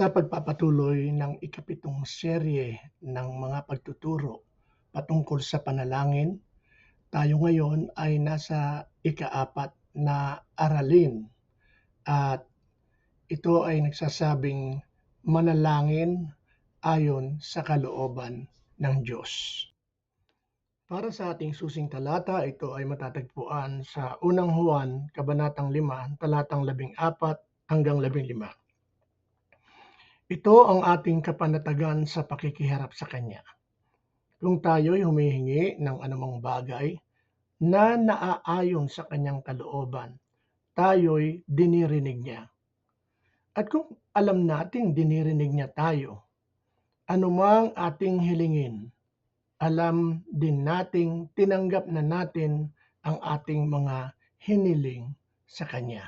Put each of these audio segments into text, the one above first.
Sa pagpapatuloy ng ikapitong serye ng mga pagtuturo patungkol sa panalangin, tayo ngayon ay nasa ikaapat na aralin at ito ay nagsasabing manalangin ayon sa kalooban ng Diyos. Para sa ating susing talata, ito ay matatagpuan sa unang Juan, Kabanatang 5, talatang 14 hanggang 15. Ito ang ating kapanatagan sa pakikiharap sa Kanya. Kung tayo'y humihingi ng anumang bagay na naaayon sa Kanyang kalooban, tayo'y dinirinig niya. At kung alam nating dinirinig niya tayo, anumang ating hilingin, alam din nating tinanggap na natin ang ating mga hiniling sa Kanya.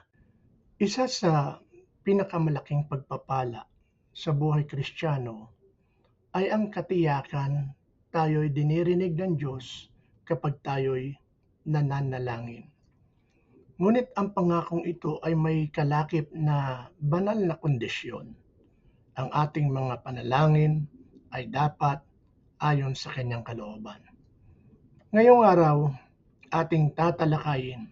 Isa sa pinakamalaking pagpapala sa buhay kristyano ay ang katiyakan tayo'y dinirinig ng Diyos kapag tayo'y nananalangin. Ngunit ang pangakong ito ay may kalakip na banal na kondisyon. Ang ating mga panalangin ay dapat ayon sa kanyang kalooban. Ngayong araw, ating tatalakayin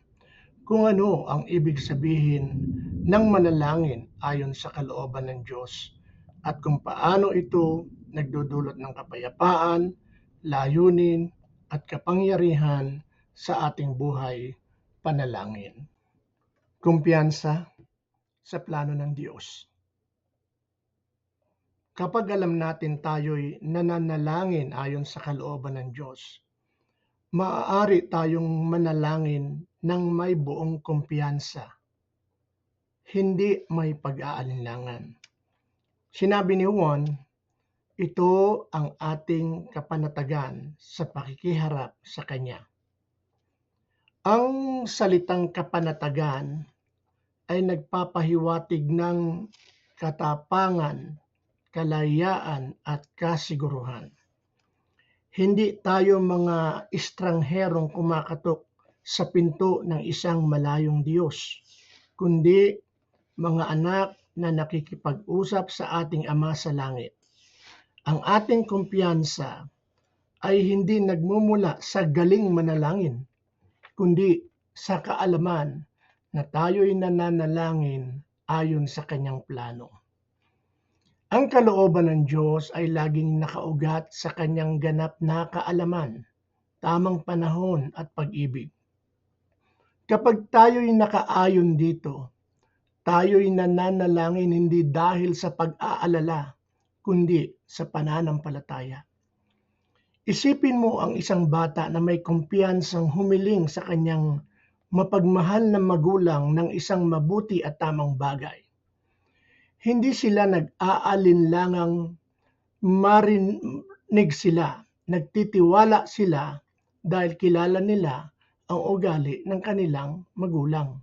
kung ano ang ibig sabihin ng manalangin ayon sa kalooban ng Diyos at kung paano ito nagdudulot ng kapayapaan, layunin at kapangyarihan sa ating buhay panalangin. Kumpiyansa sa plano ng Diyos. Kapag alam natin tayo'y nananalangin ayon sa kalooban ng Diyos, maaari tayong manalangin ng may buong kumpiyansa, hindi may pag-aalinlangan. Sinabi ni Juan, ito ang ating kapanatagan sa pakikiharap sa Kanya. Ang salitang kapanatagan ay nagpapahiwatig ng katapangan, kalayaan at kasiguruhan. Hindi tayo mga estrangherong kumakatok sa pinto ng isang malayong Diyos, kundi mga anak na nakikipag-usap sa ating Ama sa Langit. Ang ating kumpiyansa ay hindi nagmumula sa galing manalangin, kundi sa kaalaman na tayo'y nananalangin ayon sa kanyang plano. Ang kalooban ng Diyos ay laging nakaugat sa kanyang ganap na kaalaman, tamang panahon at pag-ibig. Kapag tayo'y nakaayon dito, tayo'y nananalangin hindi dahil sa pag-aalala, kundi sa pananampalataya. Isipin mo ang isang bata na may kumpiyansang humiling sa kanyang mapagmahal na magulang ng isang mabuti at tamang bagay. Hindi sila nag-aalinlangang marinig sila, nagtitiwala sila dahil kilala nila ang ugali ng kanilang magulang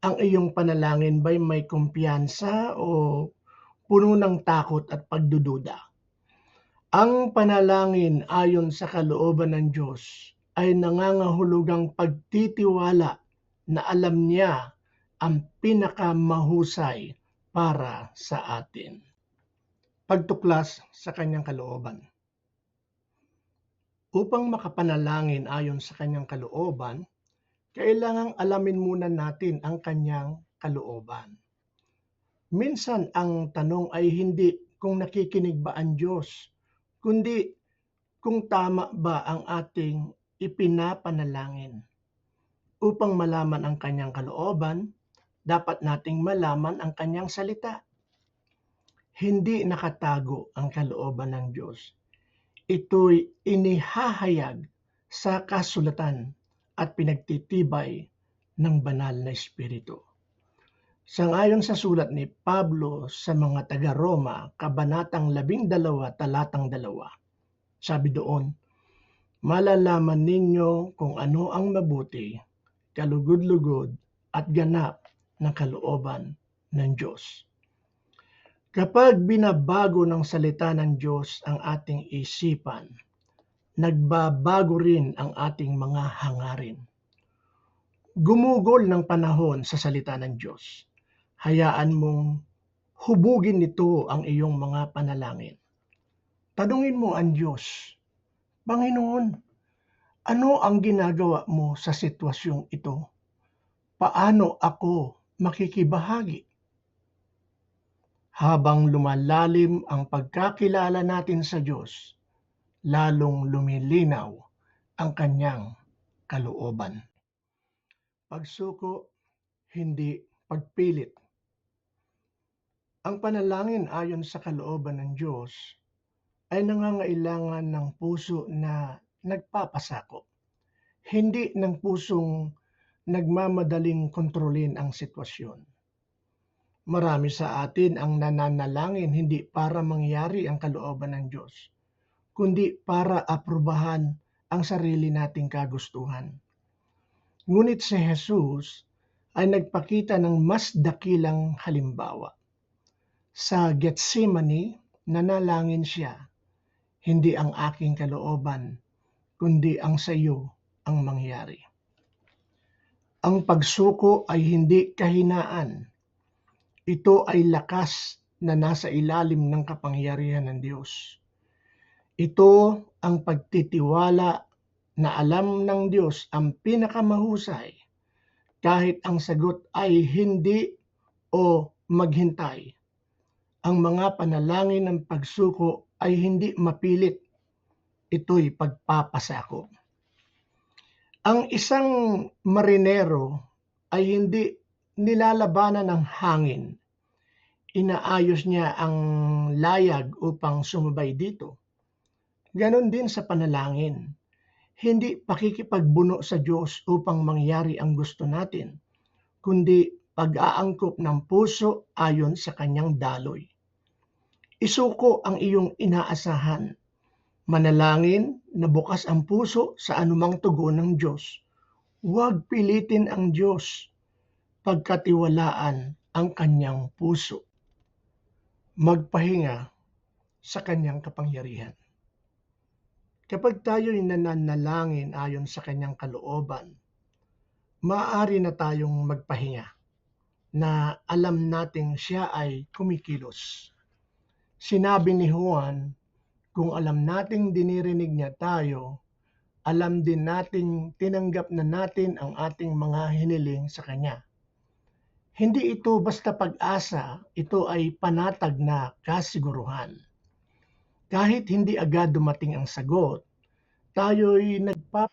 ang iyong panalangin ba'y may kumpiyansa o puno ng takot at pagdududa? Ang panalangin ayon sa kalooban ng Diyos ay nangangahulugang pagtitiwala na alam niya ang pinakamahusay para sa atin. Pagtuklas sa kanyang kalooban. Upang makapanalangin ayon sa kanyang kalooban, kailangang alamin muna natin ang kanyang kalooban. Minsan ang tanong ay hindi kung nakikinig ba ang Diyos, kundi kung tama ba ang ating ipinapanalangin. Upang malaman ang kanyang kalooban, dapat nating malaman ang kanyang salita. Hindi nakatago ang kalooban ng Diyos. Ito'y inihahayag sa kasulatan at pinagtitibay ng banal na Espiritu. Sangayon sa sulat ni Pablo sa mga taga-Roma, Kabanatang 12, talatang 2, sabi doon, Malalaman ninyo kung ano ang mabuti, kalugod-lugod at ganap ng kalooban ng Diyos. Kapag binabago ng salita ng Diyos ang ating isipan, nagbabago rin ang ating mga hangarin. Gumugol ng panahon sa salita ng Diyos. Hayaan mong hubugin nito ang iyong mga panalangin. Tanungin mo ang Diyos, Panginoon, ano ang ginagawa mo sa sitwasyong ito? Paano ako makikibahagi? Habang lumalalim ang pagkakilala natin sa Diyos, lalong lumilinaw ang kanyang kalooban. Pagsuko, hindi pagpilit. Ang panalangin ayon sa kalooban ng Diyos ay nangangailangan ng puso na nagpapasako, hindi ng pusong nagmamadaling kontrolin ang sitwasyon. Marami sa atin ang nananalangin hindi para mangyari ang kalooban ng Diyos, kundi para aprubahan ang sarili nating kagustuhan. Ngunit si Jesus ay nagpakita ng mas dakilang halimbawa. Sa Gethsemane, nanalangin siya hindi ang aking kalooban, kundi ang sa iyo ang mangyari. Ang pagsuko ay hindi kahinaan. Ito ay lakas na nasa ilalim ng kapangyarihan ng Diyos. Ito ang pagtitiwala na alam ng Diyos ang pinakamahusay kahit ang sagot ay hindi o maghintay. Ang mga panalangin ng pagsuko ay hindi mapilit. Ito'y pagpapasako. Ang isang marinero ay hindi nilalabanan ng hangin. Inaayos niya ang layag upang sumabay dito. Ganon din sa panalangin. Hindi pakikipagbuno sa Diyos upang mangyari ang gusto natin, kundi pag-aangkop ng puso ayon sa kanyang daloy. Isuko ang iyong inaasahan. Manalangin na bukas ang puso sa anumang tugon ng Diyos. Huwag pilitin ang Diyos. Pagkatiwalaan ang kanyang puso. Magpahinga sa kanyang kapangyarihan. Kapag tayo'y nananalangin ayon sa kanyang kalooban, maaari na tayong magpahinga na alam nating siya ay kumikilos. Sinabi ni Juan, kung alam nating dinirinig niya tayo, alam din nating tinanggap na natin ang ating mga hiniling sa Kanya. Hindi ito basta pag-asa, ito ay panatag na kasiguruhan. Kahit hindi agad dumating ang sagot, tayo'y nagpap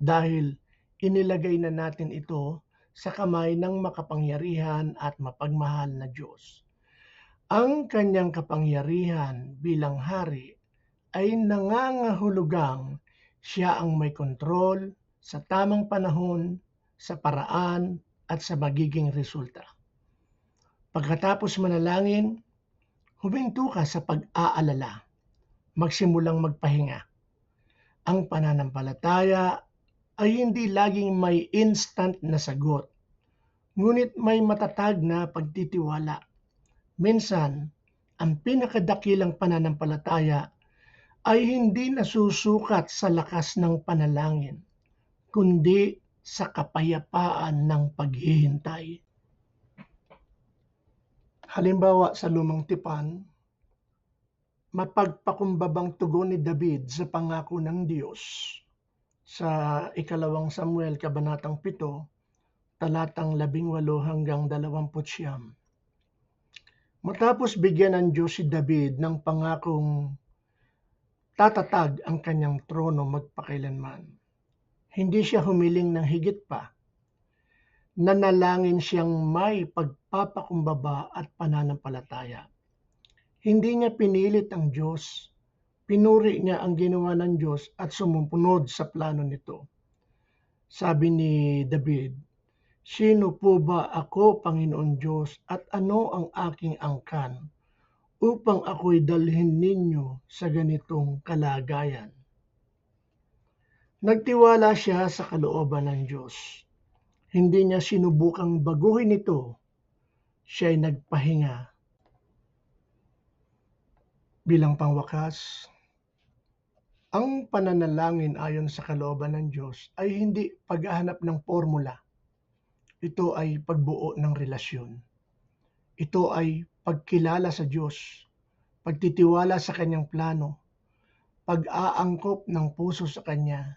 dahil inilagay na natin ito sa kamay ng makapangyarihan at mapagmahal na Diyos. Ang kanyang kapangyarihan bilang hari ay nangangahulugang siya ang may kontrol sa tamang panahon, sa paraan at sa magiging resulta. Pagkatapos manalangin, huminto ka sa pag-aalala, magsimulang magpahinga. Ang pananampalataya ay hindi laging may instant na sagot, ngunit may matatag na pagtitiwala Minsan, ang pinakadakilang pananampalataya ay hindi nasusukat sa lakas ng panalangin, kundi sa kapayapaan ng paghihintay. Halimbawa sa lumang tipan, mapagpakumbabang tugon ni David sa pangako ng Diyos sa ikalawang Samuel kabanatang 7 talatang 18 hanggang 29. Matapos bigyan ng Diyos si David ng pangakong tatatag ang kanyang trono magpakailanman. Hindi siya humiling ng higit pa. Nanalangin siyang may pagpapakumbaba at pananampalataya. Hindi niya pinilit ang Diyos. Pinuri niya ang ginawa ng Diyos at sumupunod sa plano nito. Sabi ni David, Sino po ba ako, Panginoon Diyos, at ano ang aking angkan upang ako'y dalhin ninyo sa ganitong kalagayan? Nagtiwala siya sa kalooban ng Diyos. Hindi niya sinubukang baguhin ito. Siya'y nagpahinga. Bilang pangwakas, ang pananalangin ayon sa kalooban ng Diyos ay hindi paghahanap ng formula ito ay pagbuo ng relasyon. Ito ay pagkilala sa Diyos, pagtitiwala sa Kanyang plano, pag-aangkop ng puso sa Kanya,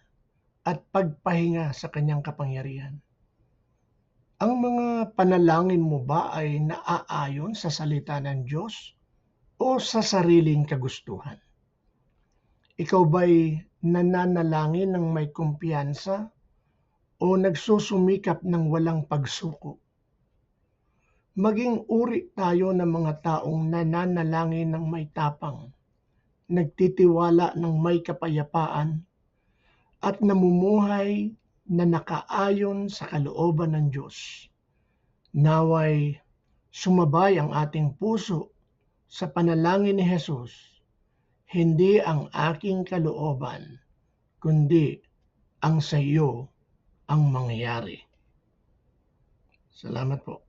at pagpahinga sa Kanyang kapangyarihan. Ang mga panalangin mo ba ay naaayon sa salita ng Diyos o sa sariling kagustuhan? Ikaw ba'y nananalangin ng may kumpiyansa o nagsusumikap ng walang pagsuko? Maging uri tayo ng mga taong nananalangin ng may tapang, nagtitiwala ng may kapayapaan, at namumuhay na nakaayon sa kalooban ng Diyos. Naway sumabay ang ating puso sa panalangin ni Jesus, hindi ang aking kalooban, kundi ang sa iyo ang mangyayari. Salamat po.